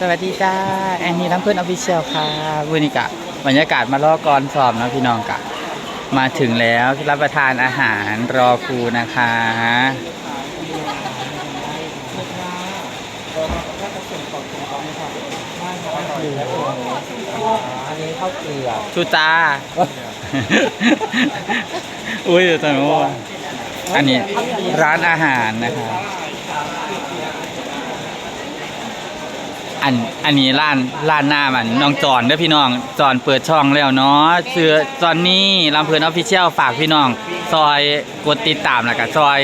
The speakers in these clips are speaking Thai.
สวัสดีจ้าแอนนี่น้ำเพื่อนออฟฟิเชียลค่ะวันนี้กะบรรยากาศมารอก่อนสอบนะพี่น้องกะ มาถึงแล้วรับประทานอาหารรอครูนะคะอันนี้ข้าวเกลือชูจ้าอุ้ยเตอนนี้ว่าอันนี้ร้านอาหารนะคะ อันอันนี้ร้านร้านหน้ามันน้องจอนเด้อพี่น้องจอนเปิดช่องแล้วเนาะเสือจอนนี่ลำเพลินออฟฟิเชียลฝากพี่น้อง ซอยกดติดตามแล้วก็ซอย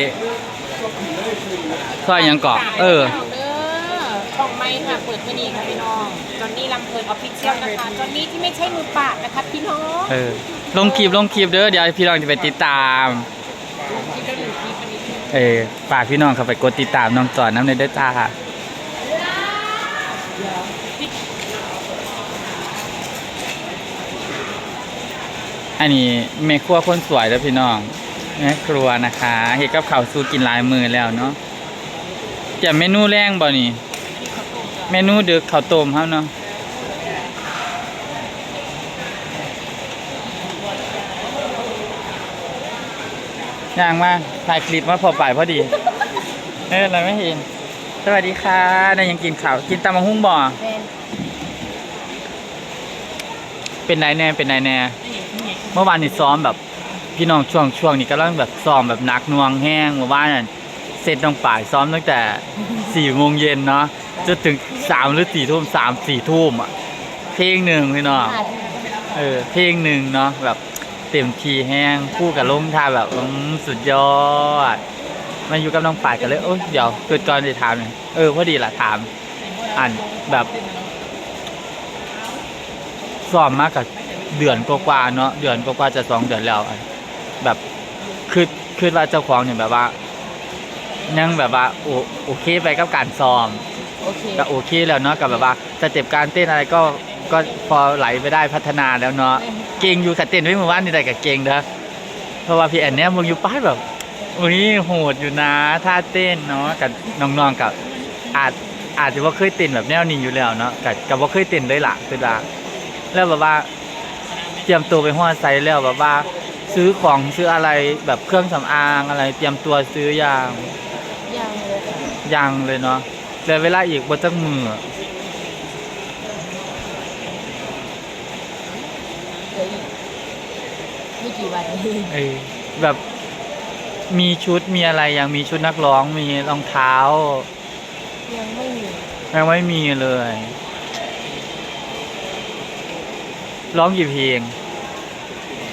ซอยหยังเกาะเออเด้อช่องไม้ค่ะ เปิดมื่อนี้ค่ะพี่น้อง จอนนี่ลำเพลินออฟฟิเชียลนะคะ จอนนี่ที่ไม่ใช่มือปรากนะคะพี่น้องเออลงคลิปลงคลิปเด้อเดี๋ยวพี่น้องจะไปติดตาม ที่จะอยู่ที่ปนี้ เออฝากพี่น้องเข้าไปกดติดตามน้องจอนน้ำในเด้อจ้า อันนี้แม่ครัวคนสวยแล้วพี่น้องแม่ครัวนะคะเห็ดกับข้าวสู้กินหลายมือแล้วเนาะจะเมนูแรงบ่นี่เมนูดึกข้าวต้มครับเนาะย่างมาถ่ายคลิปมาพอป่ายพอดีเออเราไม่เห็น สวัสดีค่ะนายยังกินข้าวกินตำมะฮุ่งบ่แม่นเป็นไรแน่เป็นไรแน่ เมื่อวานนี่ซ้อมแบบพี่น้องช่วงช่วงนี้กำลังแบบซ้อมแบบหนักหน่วงแห้งเมื่อวานน่ะเสร็จน้องป่ายซ้อมตั้งแต่สี่โมงเย็นเนาะจนถึงสามหรือสี่ทุ่มสามสี่ทุ่มอะเพลงหนึ่งพี่น้องเออเพลงหนึ่งเนาะแบบเต็มทีแห้งคู่กับลงท่าแบบอืมสุดยอดมาอยู่กับน้องป่ายกันเลยโอ้ยเดี๋ยวเกิดก่อนจะถามหน่อยเออพอดีละถามอ่านแบบสอบมากกับ เดือนกว่าๆเนาะเดือนกว่าๆจะสองเดือนแล้วอะแบบคือคือว่าเจ้าของเนี่ยแบบว่า ยังแบบว่าโอโอเคไปกับการซ้อมโอเคก็โอเคแล้วเนาะกับแบบว่าสเต็ปการเต้นอะไรก็ก็พอไหลไปได้พัฒนาแล้วเนาะเก่งอยู่กับเต้นไว้เมื่อวานนี่ได้กับเก่งเด้อเพราะว่าพี่แอนเนี่ยมึงอยู่ป้ายแบบอุ้ยโหดอยู่นะท่าเต้นเนาะกับน้องๆกับอาจอาจจะว่าเคยเต้นแบบแนวนี้อยู่แล้วเนาะกับกับว่าเคยเต้นเลยล่ะคือว่าแล้วแบบว่าเต รียมตัวไปหัวไซส์แล้วแบบว่า ซื้อของซื้ออะไรแบบเครื่องสำอางอะไร เตรียมตัวซื้ออย่างยังเลยค่ะยังเลยเนาะเหลือเวลาอีกบนจักมือเหลืออีกไม่กี่วันเออแบบมีชุดมีอะไรยังมีชุดนักร้องมีรองเท้ายังไม่มียังไม่มีเลย ร้องกี่เพลง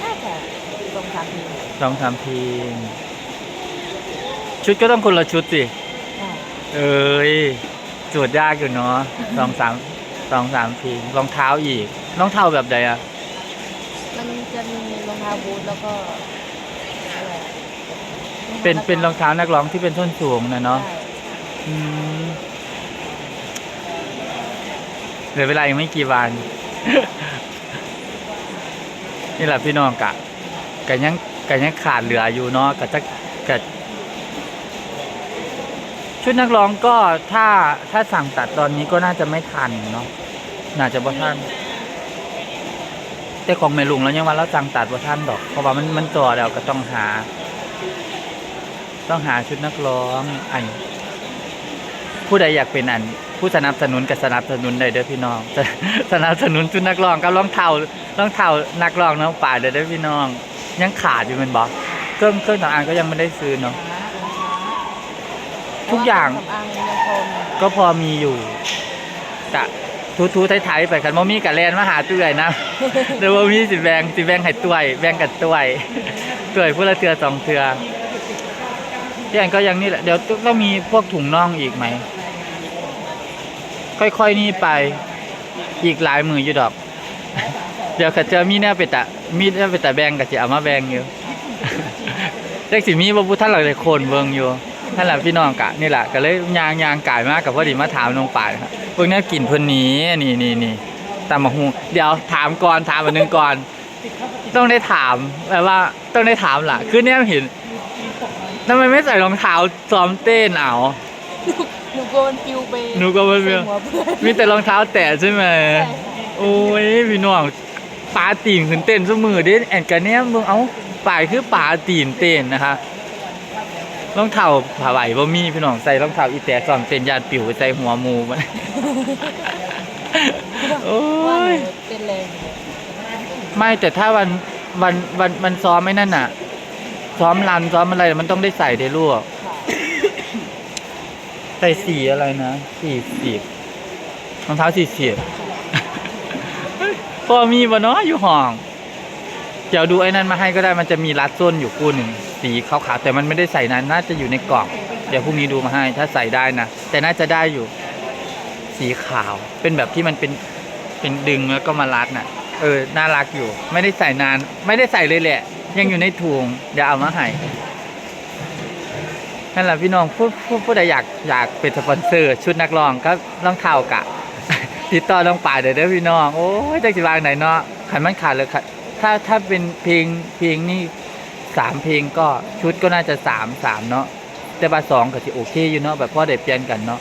น่าจะสองสาม ปีร้องสามเพลงชุดก็ต้องคนละชุดสิอ่าเอ้ยโจทย์ยากอยู่เนาะสองสามสองสามเพลงรองเท้าอีกรองเท้าแบบใดอะมันจะมีรองเท้าบูทแล้วก็อะไรอะเป็นเป็นรองเท้านักร้องที่เป็นส้นสูงนะเนาะใช่อืมเหลือเวลาอีกไม่กี่วัน นี่แหละพี่น้องกะกะยัง กะยังขาดเหลืออยู่เนาะกะจะกะชุดนักร้องก็ถ้าถ้าสั่งตัดตอนนี้ก็น่าจะไม่ทันเนาะน่าจะบ่ทันแต่ของแม่ลุงแล้วยังว่าเราสั่งตัดบ่ทันดอก เพราะว่ามันมันต่อแล้วก็ต้องหา ต้องหาชุดนักร้องอันผู้ใดอยากเป็นอัน ผู้สนับสนุนกับสนับสนุนได้เด้อพี่น้องสสนับสนุนชุดนักร้องกับรองเท้ารองเท้านักร้องน้องป่าเด้อเด้อพี่น้อง ยังขาดอยู่แมันบอกเครื่องเครื่องสำอางก็ยังไม่ได้ซื้อเนาะ ทุกอย่างแต่ว่เครื่สำอางยังพอมีก็พอมีอยู่กะทูทูไทยๆไปกันบ่มีกะแลนมาหาตุ้ยนะเดี๋ยวบ่มีสิแบงสิแบงให้ตุ้ยแบงกับตุ้ยตุ้ยผู้ละเทือสองเทือที่อันก็ยังนี่แหละเดี๋ยวต้องมีพวกถุงน่องอีกไหม ค่อยๆนี่ไป อีกหลายมืออยู่ดอก เดี๋ยวขัดเจอมีแน่ไปตะมีแน่ไปตะแบงกับจะเอามาแบงอยู่เด็กสิมีบ่พูท่านหลักเลยคนเบิ่งอยู่ท่านหลักพี่น้องกะนี่แหละก็เลยยางยางกายมากกับพอดีมาถามน้องป่ายครับพวกนี้กินเพิ่นหนี้นี่นี่นี่ตามมาฮูเดี๋ยวถามก่อนถามอันหนึงก่อน ต้องได้ถามแบบว่าต้องได้ถามล่ะ คือเนี่ยเห็นทำไมไม่ใส่รองเท้าซ้อมเต้นเอาหนูกลัวมันปิวไปหนูก็มันเปรี้ยวใส่หัวเพื่อนมีแต่รองเท้าแตะใช่ไหมโอ้ยพี่น้อง ปลาตีนขึ้นเต้นเสมอเด้แอนกันเนี้ยมึงเอาป่ายคือปลาตีนเต้นนะคะรองเท้าผ้าไหวบ่มีพี่น้องใส่รองเท้าอีแตะซ้อมเต้นยานปิวไปใส่หัวหมูมันโอ้ว่ายหนูเต้นแรงไม่แต่ถ้าวันวันวันวันซ้อมไม่นั่นน่ะ ซ้อมรันซ้อมอะไรมันต้องได้ใส่ได้ลูกค่ะใส่สีอะไรนะสีสีรองเท้าสีสี พอมีบ่เนาะอยู่ห้อง เดี๋ยวดูไอ้นั่นมาให้ก็ได้มันจะมีรัดส้นอยู่คู่หนึ่งสีขาวๆแต่มันไม่ได้ใส่นั้นน่าจะอยู่ในกล่อง เดี๋ยวพรุ่งนี้ดูมาให้ถ้าใส่ได้นะแต่น่าจะได้อยู่ สีขาวเป็นแบบที่มันเป็นเป็นดึงแล้วก็มารัดน่ะ เออน่ารักอยู่ ไม่ได้ใส่นาน ไม่ได้ใส่เลยแหละ ยังอยู่ในถุงเดี๋ยวเอามาให้นั่นแหละพี่น้องผู้ผู้ผู้ใดอยากอยากเป็นสปอนเซอร์ ชุดนักร้องก็รองเท้ากะ ติดต่อน้องป่าเดี๋ยวเด้อพี่น้อง โอ้ยจะสิวางไหนเนาะขันมันขาดเลยค่ะถ้าถ้าเป็นเพลงเพลงนี่สามเพลงก็ชุดก็น่าจะสามสามเนาะแต่บาสองก็สิโอเคอยู่เนาะแบบพ่อได้เปลี่ยนกันเนาะ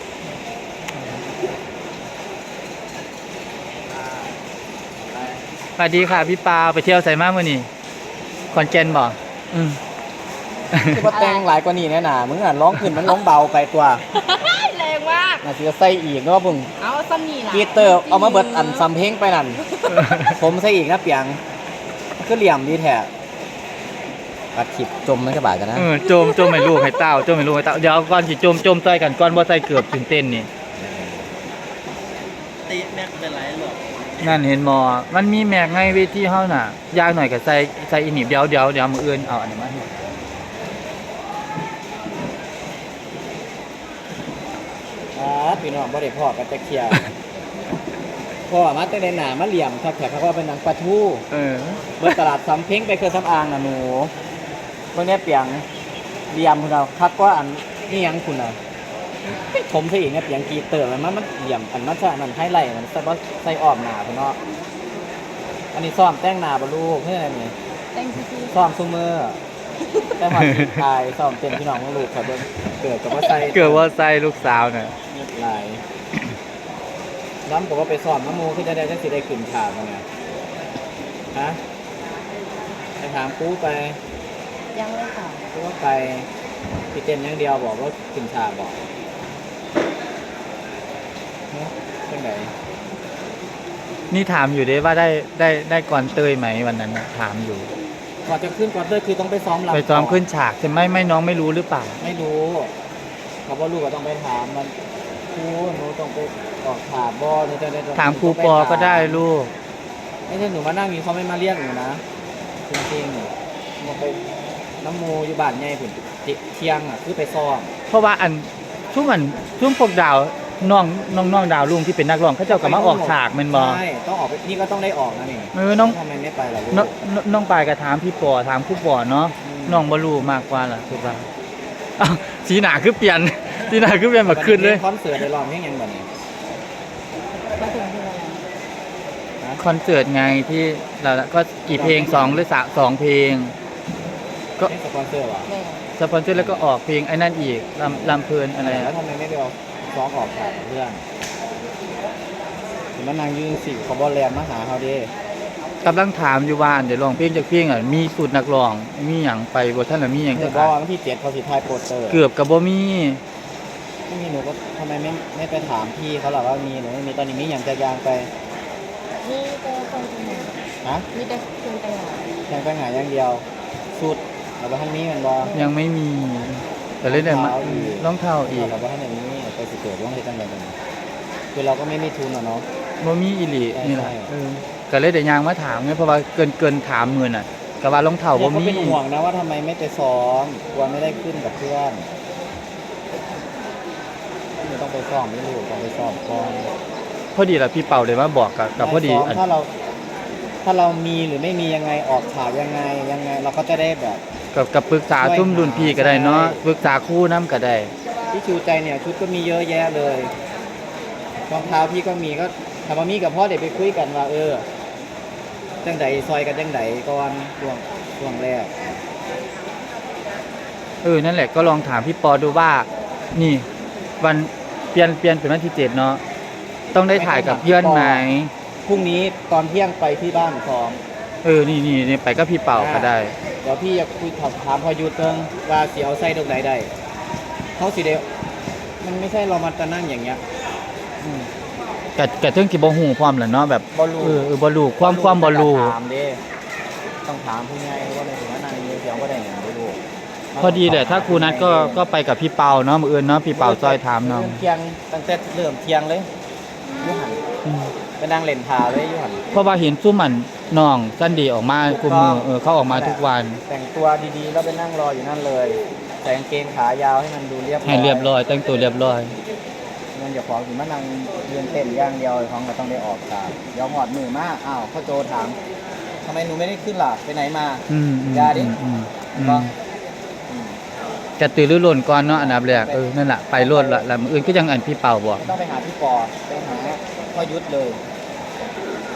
สวัสดีค่ะพี่ปาไปเที่ยวใส่มากมื่อนี่คอนเจนบ่อืม คือว่าแต่งหลายกว่านี้แน่น่ะมึงอะร้องขึ้นมันร้องเบาไปตัว แรงมากน่าสิจะใส่อีกเนาะมึงเอาซ้ำนี่ล่ะกีเตอร์เอามาเบิดอันซัมเพลงไปนั่น ผมใส่อีกนะเปียงก็เหลี่ยมดีแท้อัดคลิปจมมันก็บาดกันนะเออโจมโจมให้ลูกให้เต้าโจมให้ลูกให้เต้าเดี๋ยวก่อนสิโจมโจมใส่กันก่อนบ่ใส่เกือบถึงเต้นนี่ตีแม็กเป็นไรหรอนั่นเห็นหมอมันมีแม็กไงเวทีเฮาน่ะยากหน่อยก็ใส่ใส่อีหนีบเดี๋ยวเดี๋ยวเดี๋ยวมืออื่นเอาอันนี้มาให้ อ่า พี่น้องบ่ได้พ่อกันจะเคลียร์พ่อมาตั้งแต่หนามาเหลี่ยมครับแขกเขาว่าเป็นหนังปลาทูเออเบิดตลาดซัมเพลงไปเคยซัำอางน่ะหนูเมื่อนี้เปียงเหลี่ยมคุณเราคักว่าอันนี่ยังคุณอะผมใส่อีกเนี่ยเปียงกีเตอร์มันมันมันเหลี่ยมอันนั้นจะอันนั้นให้ไล่มันใส่บ่ใส่อ้อมหนาคุณเนาะอันนี้ซ่อมแต่งหน้าบ่ลูกเฮ้ยอะไรนี่แต่งซื่อซ่อมซูเมอร์แต่ว่าสีทายซ่อมเต็มพี่น้องของลูกครับเบิ่งเกิดกับว่าใส่เกิดว่าใส่ลูกสาวน่ะ หลายน้ำผมว่าไปซ่อมน้ำมูคือจะได้จะสิได้ขึ้นฉากไงฮะไปถามปูไปๆยังเลยค่ะปูว่าไปพี่เต้นอย่างเดียวบอกว่าขึ้นฉากบอกเฮ้ยเป็นไงนี่ถามอยู่เด้ว่าได้ได้ได้ก่อนเตยไหมวันนั้นน่ะถามอยู่ก่อนจะขึ้นก่อนเตอร์คือต้องไปซ้อมรำไปซ้อมก่ขึ้นฉากใช่ไหมไม่น้องไม่รู้หรือเปล่า ไม่รู้เขาบอกลูกก็ต้องไปถามมัน ครูหนูต้องไปออกฉากบอหนูจะได้ถามครูปอก็ได้ลูก ไม่ใช่หนูมานั่งอยู่เขาไม่มาเรียกหนูนะจริงๆหนูไปน้ำมูอยู่บ้านใหญ่ผุนเที่ยงอะคือไปซ้อมเพราะว่าอันทุ่มอันทุ่มพวกดาวน้องน้องน้องดาวลุงที่เป็นนักร้องเขาเจ้าก็มาออกฉากแมันบ่ใช่ต้องออกไปนี่ก็ต้องได้ออกนะนี่เออน้อง ทำไมไม่ไปล่ะลูกน้องน้องน้องปายก็ถามพี่ปอถามครูปอเนาะอืม น้องบ่รู้มากกว่าล่ะถูกป่ะอ้าวสีหนาคือเปลี่ยน สีหนาคือเปลี่ยนแบบขึ้นเลย คอนเสิร์ตได้ร้องเพลงยังบ่เนี่ยมาถึงที่อะไรคอนเสิร์ตไงที่เราก็กี่เพลงสองหรือสามสองเพลง ก็เพลงสปอนเซอร์เหรอแม่สปอนเซอร์แล้วก็ออกเพลงไอ้นั่นอีกลำลำเพลินอะไรแล้วอะทำไมไม่ไปเอาซ้อมออกฉากกับเพื่อนเห็นมันนางยืนสิเขาบอลแลนด์มาหาเขาดิกำลังถามอยู่ว่าเดี๋ยวลองเพลงจากเพลงอะมีสูตรนักร้อง มีหยังไปบ่ท่านน่ะมีหยังเดี๋จะยวบอกว่าวันที่เจ็ดเขาสิทายโปสเตอร์เกือบกับบ่มี ไม่มีหนูก็ทำไมไม่ไม่ไปถามพี่เขาหรอว่ามีหนูไม่มีตอนนี้มีอย่างจะยางไปนี่แต่คนแต่งงานฮะนี่แต่คนแต่งงานยังไปหาอย่างเดียวสุดเราไปทางนี้มันบอยังไม่มี แต่เล่นได้มารองเท้าอีกรองเท้าอีกเราไปทางนี้ไปสิเกิดว่างที่ตั้งใจกันคือเราก็ไม่มีทุนอะเนาะบ่มีอีหลีใช่นี่แหละใช่เออก็เลยได้ยางมาถามไงเพราะว่าเกินเกินถามมื้อน่ะก็ว่ารองเท้าบ่เนี่ยเขามีเป็นห่วงนะว่าทำไมไม่ไปซ้อมกลัวไม่ได้ขึ้นกับเพื่อนไม่ ต้องไปซ้อมไม่รู้ต้องไปซ้อมก่อนพอดีล่ะพี่เป่าเลยมาบอกกับกับพอดีซ้มอัน ถ้าเรา ถ้าเรามีหรือไม่มียังไงออกฉากยังไงยังไง เราก็จะได้แบบ กับกับปรึกษาทุ่มรุ่นพี่ก็ได้เนาะใช่ปรึกษาคู่น้ำก็ได้ ที่ชูใจเนี่ยชุดก็มีเยอะแยะเลยรองเท้าพี่ก็มีก็ทำมามีกับพ่อเด็กไปคุยกันว่า เออจังไดซอยกันจังไดก่อนช่วงช่วงแรกเออนั่นแหละก็ลองถามพี่ปอดูว่า นี่ วัน ปลี่ยนเปลี่ยนเป็นวันที่เจ็ดเนาะต้องได้ถ่ายกับเพื่อนไหมพรุ่งนี้ตอนเที่ยงไปที่บ้านซ้อมเออนี่นี่นี่ไปก็พี่เป่าก็ได้ เดี๋ยวพี่จะคุยถามถามพอยุทธเรื่องว่าสิเอาไส้ตรงไหนได้เขาสิเดวมันไม่ใช่เรามาจะนั่งอย่างเงี้ยอืมกะกะเทิงสิบ่ฮู้พร้อมแหละเนาะแบบบ่รู้ เออเออบ่รู้ความความบ่รู้ถามเด้ต้องถามผู้ใหญ่ว่าในถึงว่านั่งเสียงก็ได้อย่างบ่รู้ พอดีแหละถ้าครูนัดก็ก็ไปกับพี่เปาเนาะมื้ออื่นเนาะพี่เปาซอยถามเนาะเที่ยงตั้งแต่เริ่มเที่ยงเลยอยูหันอืมไปนั่งเล่นทาเลยอยูหันเพราะว่าเห็นซุ่มมันน้องซันดีออกมากุมมือเออเขาออกมาทุกวัน แต่งตัวดีๆแล้วไปนั่งรออยู่นั่นเลยใส่กางเกงขายาวให้มันดูเรียบร้อยให้เรียบร้อยแต่งตัวเรียบร้อยมันอย่าของถึงมานั่งยืนเต้นอย่างเดียวของก็ต้องได้ออกตามยอมหอดมือมากอ้าวพ่อโจถามทำไมหนูไม่ได้ขึ้นล่ะไปไหนมา อืมอืมอย่าดิอืมอืมอืมก็อืม กระตือรือร้นก่อนเนาะอันดับแรกเออนั่นแหละไปรวดละแล้วมื้ออื่นก็ยังอันพี่เปาบอก ไม่ต้องไปหาพี่ปอไปหาพ่อยุทธเลย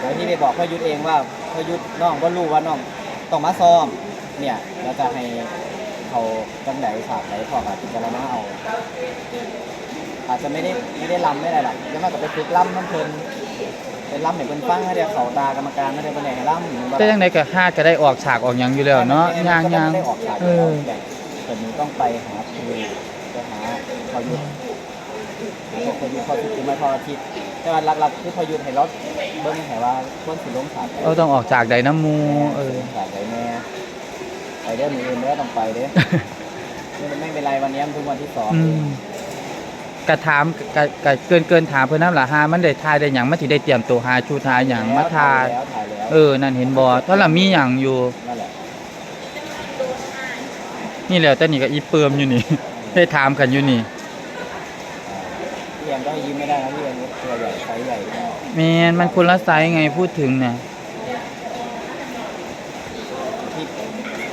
เดี๋ยวที่ไปบอกพ่อยุทธเองว่าพ่อยุทธน้องก็รู้ว่าน้องต้องมาซ้อม เนี่ยเราจะให้เขาจังไหนฉากไหนพอกับพิจารณาเอา อาจจะไม่ได้ไม่ได้ลำไม่ได้หรอกยังมากกับไปฝึกลำน้ำเพลินเป็นลำเหมือนเป็นฟังให้เดียวเขาตากรรมการไม่ได้เป็นไหนให้ลำเหมือนแบบแต่ยังไงก็ห้าก็ได้ออกฉากออกหยังอยู่แล้วเนาะย่างย่างไม่ได้ออกฉากเอแล้วอ แต่แต่หนูต้องไปหาครูไปหาพอยุทธหาพอยุทธพอยุทธไม่พออาทิตย์แต่ว่าหลักๆคือพอยุทธให้รถเบิ้งให้ว่าต้นสิลงฉากไหนเราต้องออกฉากใดน้ำมูเออฉากไหนแน่ไปเด้อมืออื่นเด้อต้องไปเด้อไม่ไม่เป็นไรวันนี้มันเพิ่งวันที่สองอืเอมงกระถามกะกะเกินเกินถามเพิ่นนำล่ะหามันได้ทายได้หยังมันสิได้เตรียมตัวหาชูทายหยังมาทายแล้วถ่ายแล้วเออนั่นเห็นบ่ถ้าละมีหยังอยู่ นั่นแหละนี่แหล้วแต่นี่ก็อีเปิมอยู่นี่ ได้ถามกันอยู่นี่พี่แอมก็ให้ยิ้มไม่ได้นะพี่แอมตัวใหญ่ไซส์ใหญ่แมนมันคนละไซส์ไงพูดถึงน่ะที่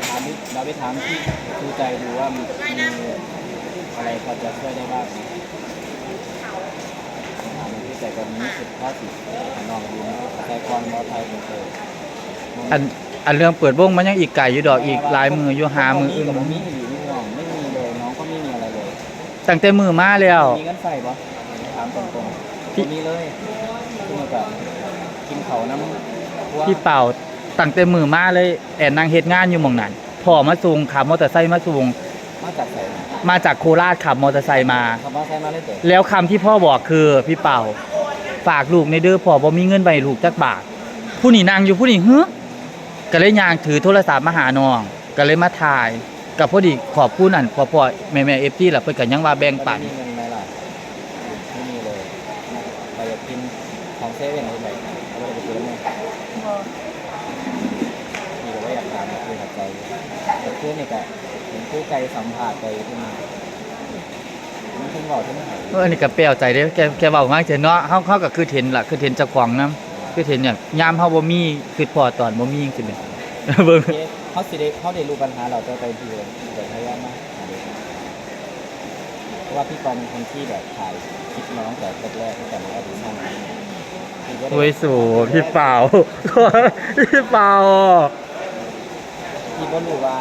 ถามเราไปถามที่ดูใจดูว่ามีอะไรพอจะช่วยได้บ้างถามที่ใจก่อนนี้สุดข้อสิน้องดูใจกรมอไทยเป็นเธออัน อันเรื่องเปิดวงมันยังอีกไกลอยู่ดอกอีกหลายมืออยู่หามืออื่นกับผมมีหรือไม่ห่วงไม่มีเลยน้องก็ไม่มีอะไรเลยตั้งแต่มือมาแล้วมีเงินใส่ปะถามตรงๆพี่พี่มีเลยพี่มากับกินเขาน้ำพวกพี่เป่าตั้งแต่มือมาเลยแอนนางเฮ็ดงานอยู่หม่องนั้นพ่อมาสูงขับมอเตอร์ไซค์มาสูงมาจากไหนมาจากโคราชขับมอเตอร์ไซค์มาคำว่าใช้มาเลยเต๋อแล้วคำที่พ่อบอกคือพี่เป่าฝากลูกในเด้อพ่อบ่มีเงินใบลูกจักบาทผู้นี่นางอยู่ผู้นี่เฮ้อ ก็เลยย่างถือโทรศัพท์มาหาน้องก็เลยมาถ่ายกับพอดีขอบคุณอันพ่อพ่อแม่แม่เอฟซีล่ะเพิ่นก็ยังว่าแบ่งปัน ไม่มีเงินไหมล่ะไม่มีเลยไปกินของเซเว่นหรือไงเอาไปซื้อไหมบอพี่ก็ว่าอยากทานคือหัดใจแต่เพื่อนนี่ก็เห็นคู่ใจสัมผัสไปที่มามันถึงบอกที่ไม่หาย เอออันนี้ก็แปลวใจเด้อแกแกเว้ามากเจเนาะเฮาเฮาก็คือเห็นล่ะคือเห็นเจ้าของนํ คือเห็นอย่างยามเฮาบ่มีคือพอตอนบ่มีจังซี่แหมเบิ่งเขาสิได้เขาได้รู้ปัญหาเราจะไปทีเลยเดี๋ยวพยายามมาหาดูเพราะว่าพี่ปอเป็นคนที่แบบถ่ายคลิปน้องแต่แรกๆตั้งแต่ในอดีตช่างพี่ก็ได้โอ้ยสูพี่เป่าพี่เป่าพี่ก็รู้ว่า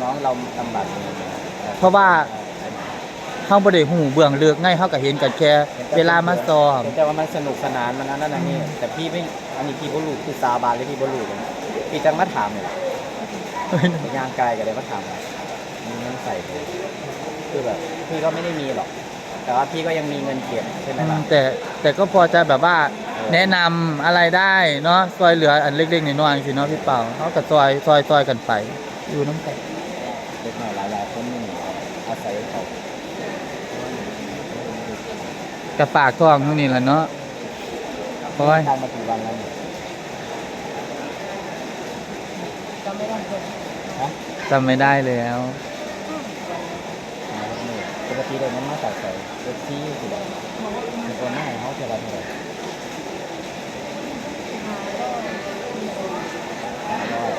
น้องเราลำบากยังไงเพราะว่า เฮาบ่ได้ฮู้เบื้องลึกไงเฮาก็เห็นกันแค่เวลามาซ้อมแต่ว่ามันสนุกสนานมันนั่นนั่นนี่แต่พี่ไม่อันนี้พี่ก็รู้คือซาบานเลยพี่ก็รู้เลยนะพี่จังมาถามเลยย่างกายกันเลยมาถามว่ามีเงินใส่เลยคือแบบพี่ก็ไม่ได้มีหรอก แต่ว่าพี่ก็ยังมีเงินเก็บใช่ไหมล่ะแต่แต่ก็พอจะแบบว่าแนะนำอะไรได้เนาะซอยเหลืออันเล็กๆน้อยๆสิเนาะพี่เป่าเขาก็ซอยซอยซอยกันไปอยู่น้ำกันเด็กหน่อยหลายๆคนนี่อาศัยเขา กระปากท้องเท่านี้แหละเนาะโอ้ยทานมากี่วันแล้วเนี่ยจำไม่ได้เลยฮะจำไม่ได้แล้วมาแล้วนี่ปกติเลยมันมาจากใส่เอฟซีสิแบบมีคนหน้าเขาจะรับเท่าไหร่ห้าร้อย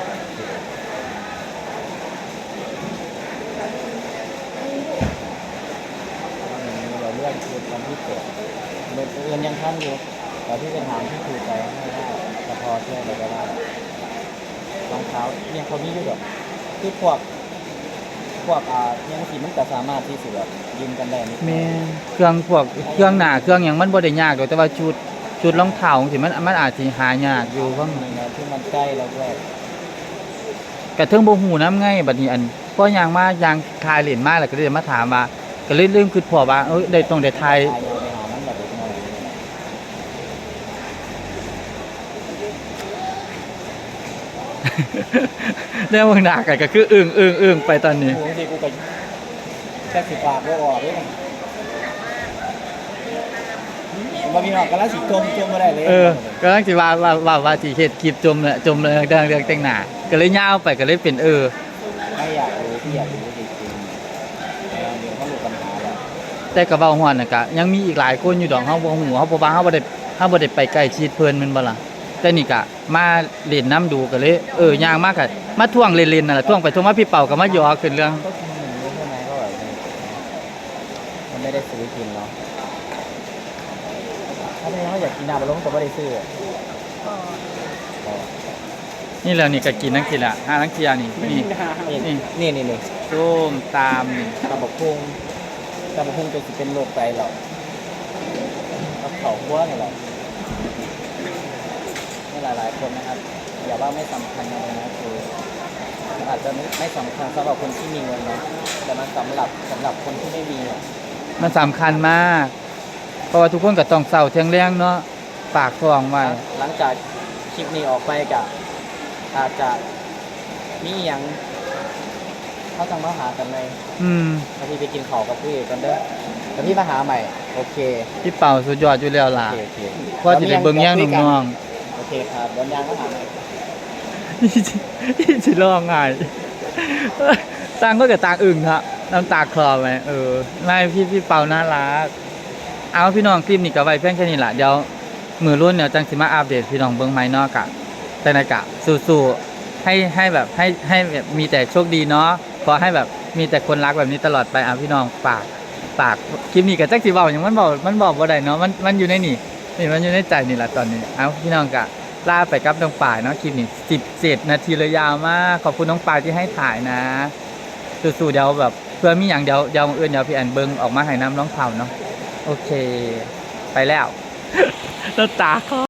เราเลื่อนคือวัน ที่เจ็ดเดือนเดือนยังทันอยู่แต่ที่จะถามที่ถูกใจให้ได้แต่พอช่วยอะไรก็ได้รองเท้าเนี่ยเขามีอยู่แบบคือพวกพวกอ่ายังสีมันก็สามารถที่สิแบบยืนกันได้นิดหน่อยแม่นเครื่องพวกเครื่องหน้าเครื่องหยังมันบ่ได้ยากดอกแต่ว่าชุดชุดรองเท้าจังซี่มันมันอาจสิหายากอยู่เพราะในแนวที่มันใกล้แล้วด้วยกระเทิงบ่ฮู้นํไงบัดนี้อันพอยางมายางคายเหรียญมาแล้วก็เลยมาถามว่า ก็เลยลืมคิดพอว่าเอ้ยได้ต้องได้ทายทายเอาไปหามันแบบเล็กน้อยแน่เบิ่งหน้ากันก็คืออึ้งอึ้งอึ้งไปตอนนี้กูบางทีกูก็แค่สิบปากก็ออกเลยผมว่าพี่น้องก็แล้วสิจมจมมาได้เลยเออกำลังสิว่าว่าว่าว่าสิเฮ็ดคลิปจมเลยจมเลยเรื่องเรื่องแต่งหน้าก็เลยยาวไปก็เลยเป็นเออไม่อยากรู้พี่อยากรู้จริงๆเออเดี๋ยวเขาหลุดปัญหาแล้ว แต่กระเป๋าฮ้อนน่ะก็ยังมีอีกหลายคนอยู่ดอกเฮาบ่ฮู้เฮาบ่ว่าเฮาบ่ได้เฮาบ่ได้ไปใกล้ชิดเพิ่นแม่นบ่ล่ะแต่นี่ก็มาเล่นน้ำดูก็เลยเออย่างมากก็มาท่วงเล่นๆนั่นแหละท่วงไปท่วงมาพี่เป่าก็มาหยอกขึ้นเรื่องก็กินหนึ่งรู้ใช่ไหมก็แบบมันไม่ได้ซื้อกินเนาะถ้าไม่งั้นอยากกินน้ำมันลงแต่ไม่ได้ซื้อนี่แล้วนี่ก็กินทั้งทีละห้าทั้งทีอะนี่นี่นี่นี่นี่นี่ส้มตามนี่ตำบักพุง ตำบักพุงจะเป็นโรคไตหรอกกับเขาขั้วนี่แหละนี่หลายๆคนนะครับ อย่าว่าไม่สำคัญอะไรนะคือมันอาจจะไม่ไม่สำคัญสำหรับคนที่มีเงินเนาะแต่มันสำหรับสำหรับคนที่ไม่มีอะมันสำคัญมาก เพราะว่าทุกคนก็ต้องเศร้าเที่ยงแรงเนาะปากท้องไว้หลังจากคลิปนี้ออกไปกับอาจจะมีอหย่าง เขาจังมาหากันในอืมบางทีไปกินข้าวกับพี่เอกกันเด้อแล้วพี่มาหาใหม่ โอเคพี่เป่าสุดยอดอยู่แล้วโอล่ะเคโอเคเพราะจะได้เบิ่งแย่งน้องโอเคครับเดินยางมาหาใหม่ๆนี่สินี่สิร้องไห้ต่างก็กับต่างอึ่งครับน้ำตาคลอไหมเออไม่พี่พี่เป่าน่ารัก เอาพี่น้องคลิปนี้ก็ไว้เพียงแค่นี้แหละเดี๋ยวมือรุ่นเนี่ยจังสิมาอัปเดตพี่น้องเบิ้งไม้นอกกะแต่นากะสู้ๆให้ให้แบบให้ให้แบบมีแต่โชคดีเนาะข อให้แบบมีแต่คนรักแบบนี้ตลอดไปเอาพี่น้องฝากฝากคลิปนี้กับแจักสิเว้าอย่างมันบอกมันบอกบ่ได้เนาะมันมันอยู่ในนี่นี่มันอยู่ในใจนี่แหละตอนนี้เอาพี่น้องกะล่าไปกับน้องป่ายเนาะคลิปนี้สิบเจ็ดนาทีเลยยาวมากขอบคุณน้องป่ายที่ให้ถ่ายนะสู้ๆเดี๋ยวแบบเพื่อมีอย่างเดียวเดี๋ยวอื่นเดี๋ยวพี่แอนเบิ้งออกมาให้น้ำน้องเผาเนาะโอเค ไปแล้วแล้วตาเขา